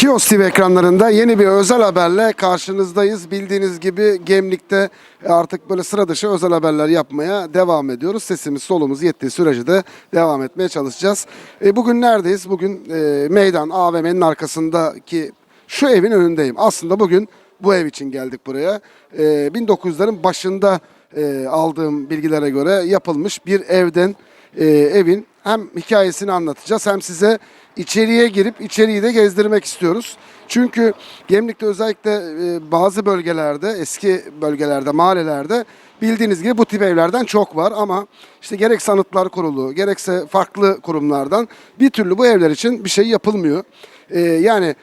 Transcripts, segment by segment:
Kios TV ekranlarında yeni bir özel haberle karşınızdayız. Bildiğiniz gibi Gemlik'te artık böyle sıra dışı özel haberler yapmaya devam ediyoruz. Sesimiz solumuz yettiği sürece de devam etmeye çalışacağız. E, bugün neredeyiz? Bugün e, meydan AVM'nin arkasındaki şu evin önündeyim. Aslında bugün bu ev için geldik buraya. E, 1900'lerin başında e, aldığım bilgilere göre yapılmış bir evden e, evin hem hikayesini anlatacağız hem size içeriye girip içeriği de gezdirmek istiyoruz. Çünkü Gemlik'te özellikle e, bazı bölgelerde, eski bölgelerde, mahallelerde bildiğiniz gibi bu tip evlerden çok var ama işte gerek sanıtlar kurulu, gerekse farklı kurumlardan bir türlü bu evler için bir şey yapılmıyor. E, yani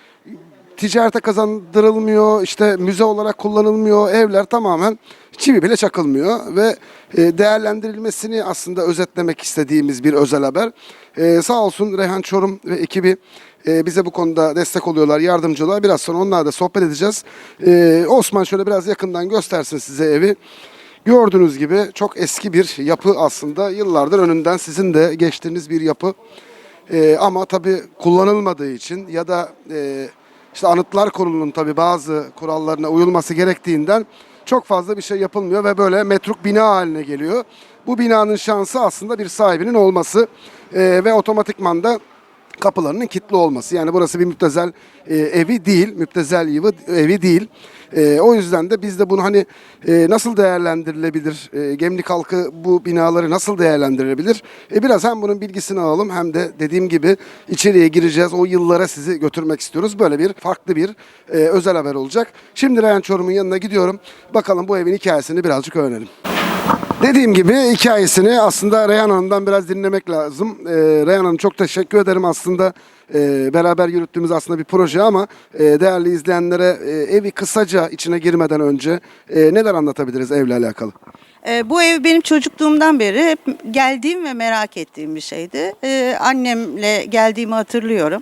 ticarete kazandırılmıyor, işte müze olarak kullanılmıyor, evler tamamen çivi bile çakılmıyor ve e, değerlendirilmesini aslında özetlemek istediğimiz bir özel haber. E, sağ olsun Reyhan Çorum ve ekibi e, bize bu konuda destek oluyorlar, yardımcı oluyorlar. Biraz sonra onlarla da sohbet edeceğiz. E, Osman şöyle biraz yakından göstersin size evi. Gördüğünüz gibi çok eski bir yapı aslında. Yıllardır önünden sizin de geçtiğiniz bir yapı. Ee, ama tabii kullanılmadığı için ya da e, işte Anıtlar Kurulu'nun tabii bazı kurallarına uyulması gerektiğinden çok fazla bir şey yapılmıyor ve böyle metruk bina haline geliyor. Bu binanın şansı aslında bir sahibinin olması Ee, ve otomatikman da kapılarının kilitli olması. Yani burası bir müptezel e, evi değil, müptezel evi, evi değil. E, o yüzden de biz de bunu hani e, nasıl değerlendirilebilir, e, Gemlik halkı bu binaları nasıl değerlendirebilir? E, biraz hem bunun bilgisini alalım hem de dediğim gibi içeriye gireceğiz. O yıllara sizi götürmek istiyoruz. Böyle bir farklı bir e, özel haber olacak. Şimdi Reyhan Çorum'un yanına gidiyorum. Bakalım bu evin hikayesini birazcık öğrenelim. Dediğim gibi hikayesini aslında Reyhan Hanım'dan biraz dinlemek lazım. Ee, Reyhan Hanım çok teşekkür ederim aslında. Ee, beraber yürüttüğümüz aslında bir proje ama e, değerli izleyenlere e, evi kısaca içine girmeden önce e, neler anlatabiliriz evle alakalı? Ee, bu ev benim çocukluğumdan beri hep geldiğim ve merak ettiğim bir şeydi. Ee, annemle geldiğimi hatırlıyorum.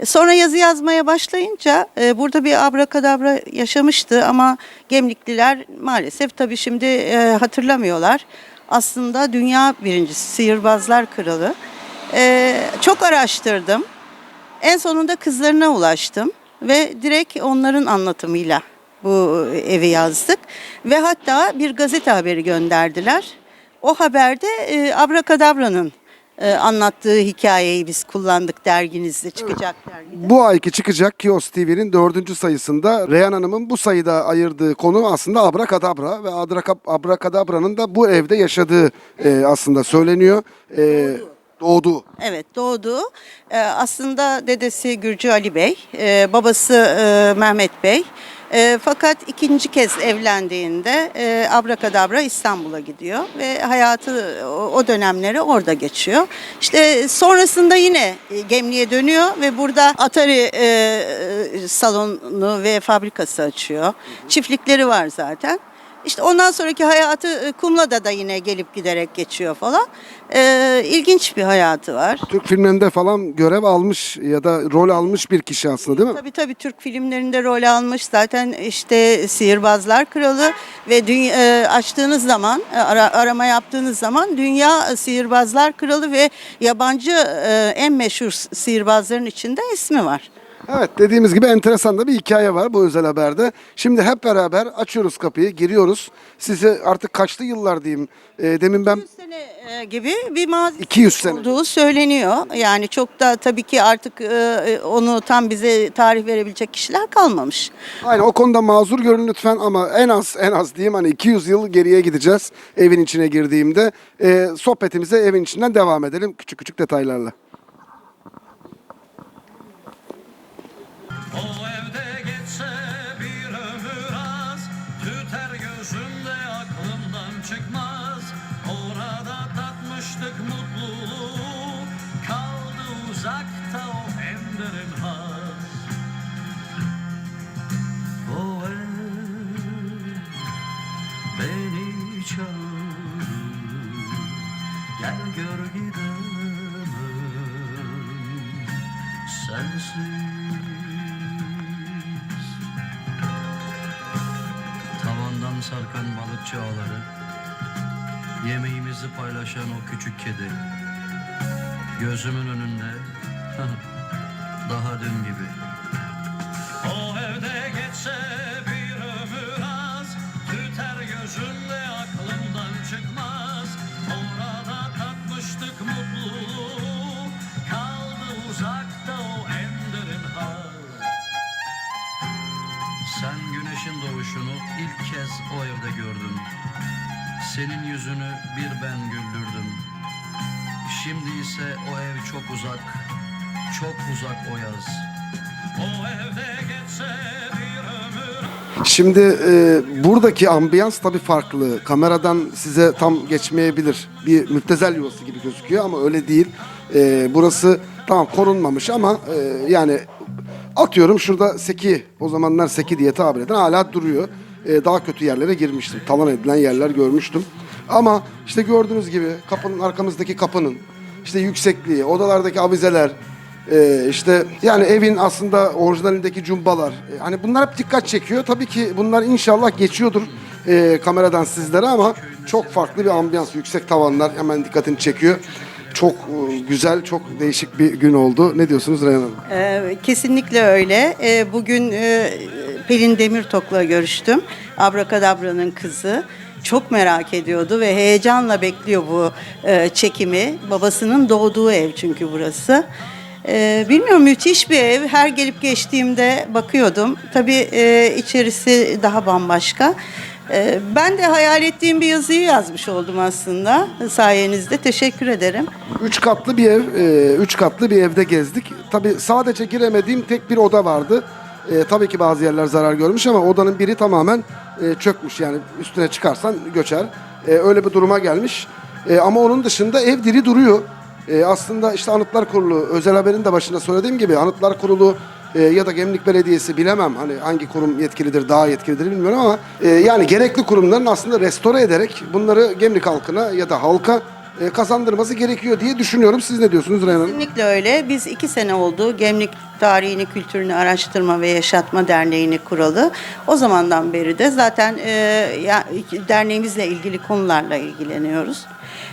Ee, Sonra yazı yazmaya başlayınca e, burada bir abrakadabra yaşamıştı ama Gemlikliler maalesef tabii şimdi e, hatırlamıyorlar. Aslında dünya birincisi sihirbazlar kralı. Çok araştırdım. En sonunda kızlarına ulaştım ve direkt onların anlatımıyla bu evi yazdık. Ve hatta bir gazete haberi gönderdiler. O haberde e, Abrakadabra'nın e, anlattığı hikayeyi biz kullandık derginizde çıkacak dergide. Bu ayki çıkacak Kios TV'nin dördüncü sayısında Reyhan Hanım'ın bu sayıda ayırdığı konu aslında Abrakadabra ve Adraka- Abrakadabra'nın da bu evde yaşadığı e, aslında söyleniyor. E, doğdu. Evet doğdu. Ee, aslında dedesi Gürcü Ali Bey, e, babası e, Mehmet Bey. E, fakat ikinci kez evlendiğinde e, Abrakadabra İstanbul'a gidiyor ve hayatı o, dönemleri orada geçiyor. İşte sonrasında yine e, Gemli'ye dönüyor ve burada Atari e, e, salonu ve fabrikası açıyor. Çiftlikleri var zaten. İşte ondan sonraki hayatı e, Kumla'da da yine gelip giderek geçiyor falan. Ee, ilginç bir hayatı var. Türk filmlerinde falan görev almış ya da rol almış bir kişi aslında değil mi? Tabii tabii Türk filmlerinde rol almış. Zaten işte Sihirbazlar Kralı ve dünya, e, açtığınız zaman, e, ara- arama yaptığınız zaman Dünya Sihirbazlar Kralı ve yabancı en meşhur sihirbazların içinde ismi var. Evet dediğimiz gibi enteresan da bir hikaye var bu özel haberde. Şimdi hep beraber açıyoruz kapıyı, giriyoruz. Size artık kaçlı yıllar diyeyim. E, demin ben 200 sene e, gibi bir mazi 200 sene. olduğu söyleniyor. Yani çok da tabii ki artık e, onu tam bize tarih verebilecek kişiler kalmamış. Aynen o konuda mazur görün lütfen ama en az en az diyeyim hani 200 yıl geriye gideceğiz evin içine girdiğimde. E, sohbetimize evin içinden devam edelim küçük küçük detaylarla. Gözümde aklımdan çıkmaz. Orada tatmıştık mutluluğu. Kaldı uzakta o hem derin haz. O ev beni çağırır Gel gör gidemem. Sensiz sarkan balıkçı ağları Yemeğimizi paylaşan o küçük kedi Gözümün önünde Daha dün gibi yüzünü bir ben güldürdüm Şimdi ise o ev çok uzak Çok uzak o yaz O evde geçse bir ömür Şimdi e, buradaki ambiyans tabii farklı. Kameradan size tam geçmeyebilir. Bir müptezel yuvası gibi gözüküyor ama öyle değil. E, burası tamam korunmamış ama e, yani atıyorum şurada seki o zamanlar seki diye tabir eden hala duruyor. E, daha kötü yerlere girmiştim. Talan edilen yerler görmüştüm. Ama işte gördüğünüz gibi kapının arkamızdaki kapının işte yüksekliği, odalardaki avizeler, ee, işte yani evin aslında orijinalindeki cumbalar. Ee, hani bunlar hep dikkat çekiyor. Tabii ki bunlar inşallah geçiyordur e, kameradan sizlere ama çok farklı bir ambiyans. Yüksek tavanlar hemen dikkatini çekiyor. Çok e, güzel, çok değişik bir gün oldu. Ne diyorsunuz Reyhan Hanım? Ee, kesinlikle öyle. Ee, bugün e, Pelin Demirtok'la görüştüm. Abrakadabra'nın kızı. Çok merak ediyordu ve heyecanla bekliyor bu e, çekimi. Babasının doğduğu ev çünkü burası. Ee, bilmiyorum müthiş bir ev. Her gelip geçtiğimde bakıyordum. Tabii e, içerisi daha bambaşka. Ee, ben de hayal ettiğim bir yazıyı yazmış oldum aslında sayenizde. Teşekkür ederim. Üç katlı bir ev, e, üç katlı bir evde gezdik. Tabii sadece giremediğim tek bir oda vardı. E, tabii ki bazı yerler zarar görmüş ama odanın biri tamamen e, çökmüş. Yani üstüne çıkarsan göçer. E, öyle bir duruma gelmiş. E, ama onun dışında ev diri duruyor. E, aslında işte Anıtlar Kurulu, özel haberin de başında söylediğim gibi Anıtlar Kurulu e, ya da Gemlik Belediyesi bilemem hani hangi kurum yetkilidir, daha yetkilidir bilmiyorum ama e, yani gerekli kurumların aslında restore ederek bunları Gemlik halkına ya da halka e, kazandırması gerekiyor diye düşünüyorum. Siz ne diyorsunuz Reyhan Hanım? Kesinlikle öyle. Biz iki sene oldu Gemlik Tarihini, Kültürünü Araştırma ve Yaşatma Derneği'ni kuralı. O zamandan beri de zaten e, ya, derneğimizle ilgili konularla ilgileniyoruz.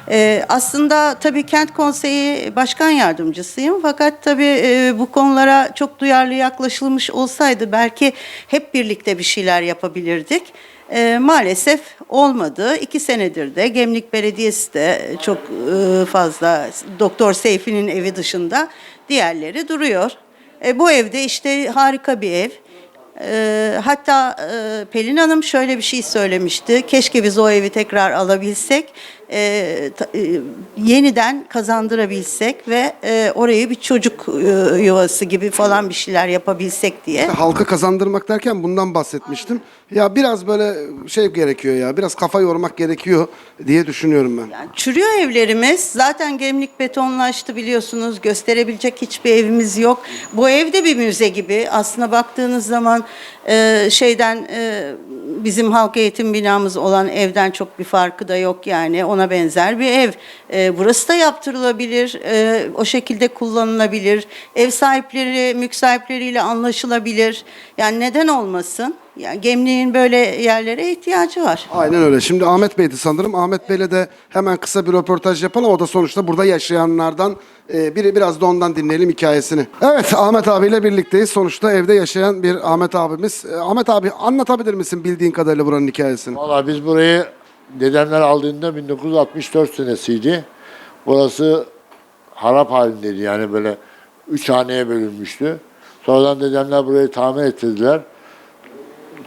E, aslında tabii Kent Konseyi Başkan Yardımcısıyım. Fakat tabii e, bu konulara çok duyarlı yaklaşılmış olsaydı belki hep birlikte bir şeyler yapabilirdik. E, maalesef olmadı. İki senedir de Gemlik Belediyesi de çok e, fazla Doktor Seyfi'nin evi dışında diğerleri duruyor. E, bu evde işte harika bir ev. E, hatta e, Pelin Hanım şöyle bir şey söylemişti. Keşke biz o evi tekrar alabilsek, e, ta- e, yeniden kazandırabilsek ve e, orayı bir çocuk e, yuvası gibi falan bir şeyler yapabilsek diye. Halka kazandırmak derken bundan bahsetmiştim. Ya biraz böyle şey gerekiyor ya, biraz kafa yormak gerekiyor diye düşünüyorum ben. Yani çürüyor evlerimiz. Zaten gemlik betonlaştı biliyorsunuz. Gösterebilecek hiçbir evimiz yok. Bu ev de bir müze gibi. Aslına baktığınız zaman e, şeyden e, bizim halk eğitim binamız olan evden çok bir farkı da yok yani. Ona benzer bir ev. E, burası da yaptırılabilir. E, o şekilde kullanılabilir. Ev sahipleri, mülk sahipleriyle anlaşılabilir. Yani neden olmasın? Yani Gemliğin böyle yerlere ihtiyacı var. Aynen öyle. Şimdi Ahmet Bey'di sanırım. Ahmet Bey'le de hemen kısa bir röportaj yapalım. O da sonuçta burada yaşayanlardan e, biri biraz da ondan dinleyelim hikayesini. Evet Ahmet abiyle birlikteyiz. Sonuçta evde yaşayan bir Ahmet abimiz. E, Ahmet abi anlatabilir misin bildiğin kadarıyla buranın hikayesini? Valla biz burayı dedemler aldığında 1964 senesiydi. Burası harap halindeydi yani böyle üç haneye bölünmüştü. Sonradan dedemler burayı tamir ettirdiler.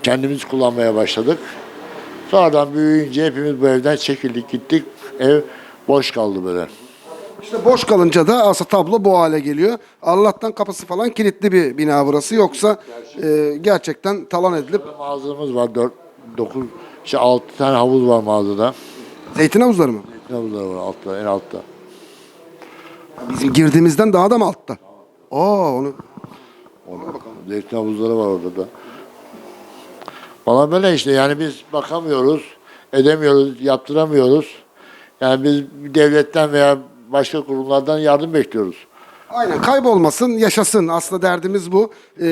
Kendimiz kullanmaya başladık. Sonradan büyüyünce hepimiz bu evden çekildik gittik. Ev boş kaldı böyle. İşte boş kalınca da aslında tablo bu hale geliyor. Allah'tan kapısı falan kilitli bir bina burası. Yoksa e, gerçekten talan edilip Mağazamız var 4, 9, işte 6 tane havuz var mağazada. zeytin havuzları mı? Havuzlar var altta, en altta. Bizim girdiğimizden daha da mı altta? Aa onu Zeytin havuzları var orada da. Valla böyle işte yani biz bakamıyoruz, edemiyoruz, yaptıramıyoruz. Yani biz devletten veya başka kurumlardan yardım bekliyoruz. Aynen kaybolmasın, yaşasın. Aslında derdimiz bu. Ee,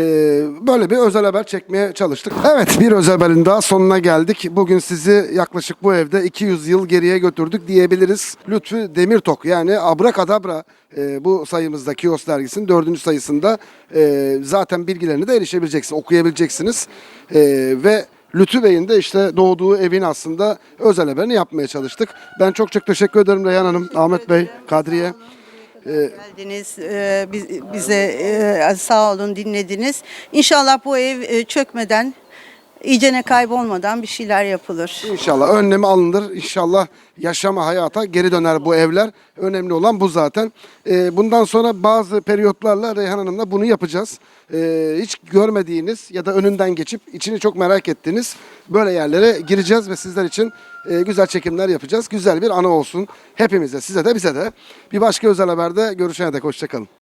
böyle bir özel haber çekmeye çalıştık. Evet bir özel haberin daha sonuna geldik. Bugün sizi yaklaşık bu evde 200 yıl geriye götürdük diyebiliriz. Lütfü Demirtok yani Abrakadabra e, bu sayımızda Kios dergisinin dördüncü sayısında e, zaten bilgilerini de erişebileceksiniz, okuyabileceksiniz. E, ve Lütfü Bey'in de işte doğduğu evin aslında özel haberini yapmaya çalıştık. Ben çok çok teşekkür ederim Reyhan Hanım, Ahmet Bey, Kadriye. Geldiniz, e, biz- bize e, sağ olun dinlediniz. İnşallah bu ev e, çökmeden, iyicene kaybolmadan bir şeyler yapılır. İnşallah önlemi alınır. İnşallah yaşama hayata geri döner bu evler. Önemli olan bu zaten. Ee, bundan sonra bazı periyotlarla Reyhan Hanım'la bunu yapacağız. Ee, hiç görmediğiniz ya da önünden geçip içini çok merak ettiğiniz böyle yerlere gireceğiz ve sizler için e, güzel çekimler yapacağız. Güzel bir anı olsun hepimize, size de bize de. Bir başka özel haberde görüşene dek hoşçakalın.